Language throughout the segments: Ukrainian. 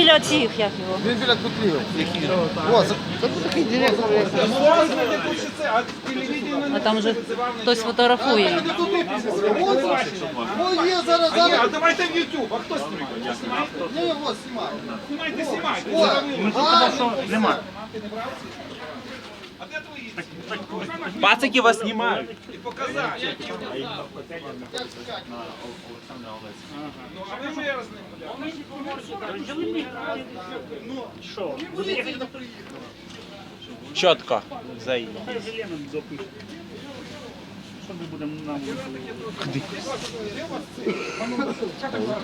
біля цих, як його. Він біля котлів. О, це, такий директор. А там вже хтось фотографує. О, є зараз, А зараз. давайте в YouTube, а хто знімає? Ні, ось, знімаю. Знімайте, знімайте. О, а, Нема. А де твої? Пацики вас знімають. І показати. Ну, а ви ще раз не Чітко.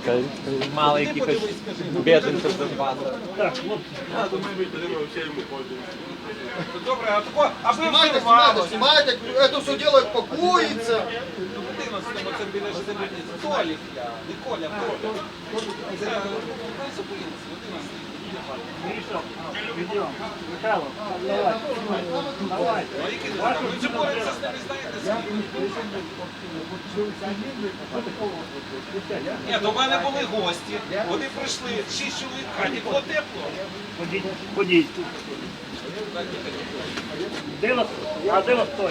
Заїдемо. Мало якихось біженців з вас. Добре, а тако, а ви Знімайте, вбивали. знімайте, знімайте, це все діло пакується. Людина з тим оцим біля землі. Толік я, не Коля. Це ну, зупиниться, людина Ви чи боретеся з ними, знаєте, Ні, до мене були гості, вони прийшли, шість чоловік, а не було тепло. Ходіть, ходіть. Де вас, а де вас Толя?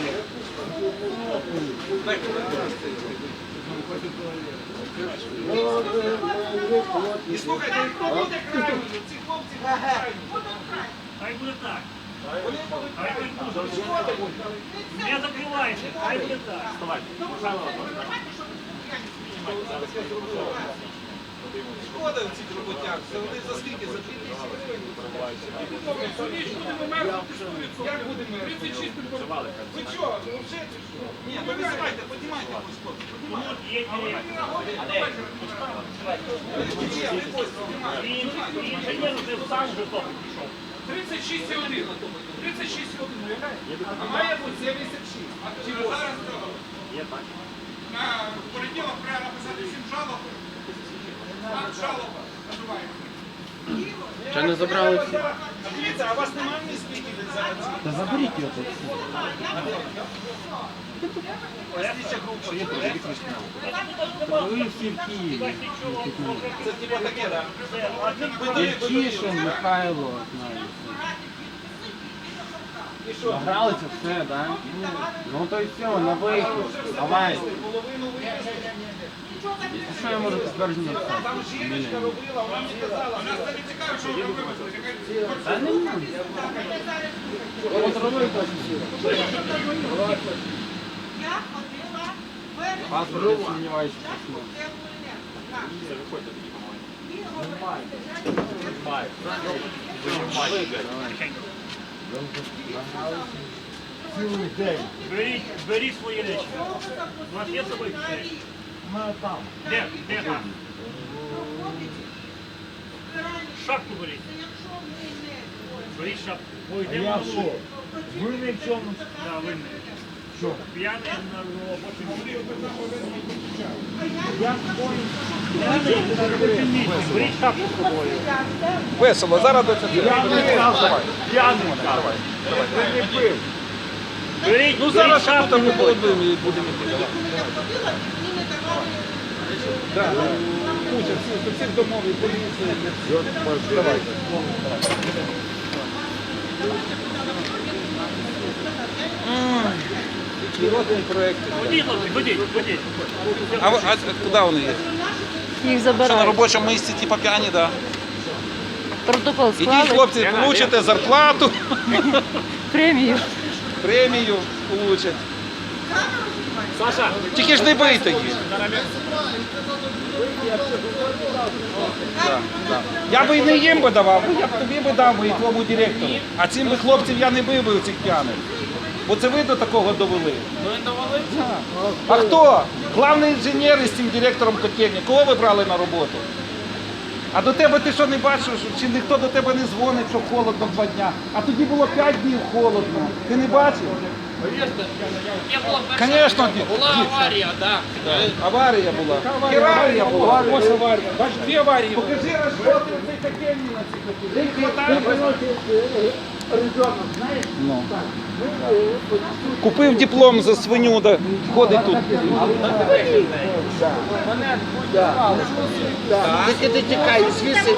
І слухайте, хто буде крайньою? Ці хлопці будуть крайньою. Хай буде так. Хай буде. Не закривайте, хай буде так. Шкода в цих роботяг, це вони за скільки? За 2 тисячі гривень. Як будемо? 36 Ви що, вже чи що? Ні, ну визивайте, піднімайте хлопці. Є ви гості, піднімайте. І і інженер вже сам то пішов. 36,1. 36,1, уявляєте? А має бути 76. А Чи 8? На понеділок треба написати всім жалоб. Там жалоб називається. Чи не забрали всі? Дивіться, а у вас немає скільки зараз? Та заберіть його тут. Слідча група. Це типа таке, так? Тішин, Михайло, знаю. Награлися все, так? Ну то й все, на вихід. Давай. Що я можу підтвердження написати? Там жіночка робила, вона мені казала. Нас це не цікаво, що ви випустили. Та не можу. От робив то Я ходила в Паспорт, я сумніваюся. Беріть, беріть свої речі. У вас є з собою речі? Де? Де там? Шапку беріть. Беріть шапку. Ой, де я що? Ви не в чому? Да, ви не. Що? П'яний на робочому Я П'яний на робочому місці. Беріть шапку з собою. Весело, зараз до цього. П'яний. Ви не пив. Беріть, Ну зараз ще тут ми шапку. будемо і будемо йти. Всі, до всіх домов і поліції. Давайте. Пілотні проекти. Ходіть, ходіть, ходіть. А, ви- а куди вони є? Їх Що на забирають. робочому місці, типа п'яні, да. Протокол Ідіть, склали, хлопці, получите зарплату, премію. премію получать. Саша, Тільки ж не бийте їх. Да, да. Я би і не їм би давав, я б тобі би дав би і твоєму директору. А цим би хлопців я не бив би цих п'яних. Бо це ви до такого довели. Да. А хто? Главний інженер із цим директором котельні. Кого ви брали на роботу? А до тебе ти що не бачиш, чи ніхто до тебе не дзвонить, що холодно два дня. А тоді було п'ять днів холодно. Ти не бачив? Звісно, Була аварія, так. аварія була. Аварія була. Ось аварія. Бачиш, дві аварії. Покажи розчоти цей такельні на Ну. Купив диплом за свиню, да, ходить тут. Тільки ти тікай звідси.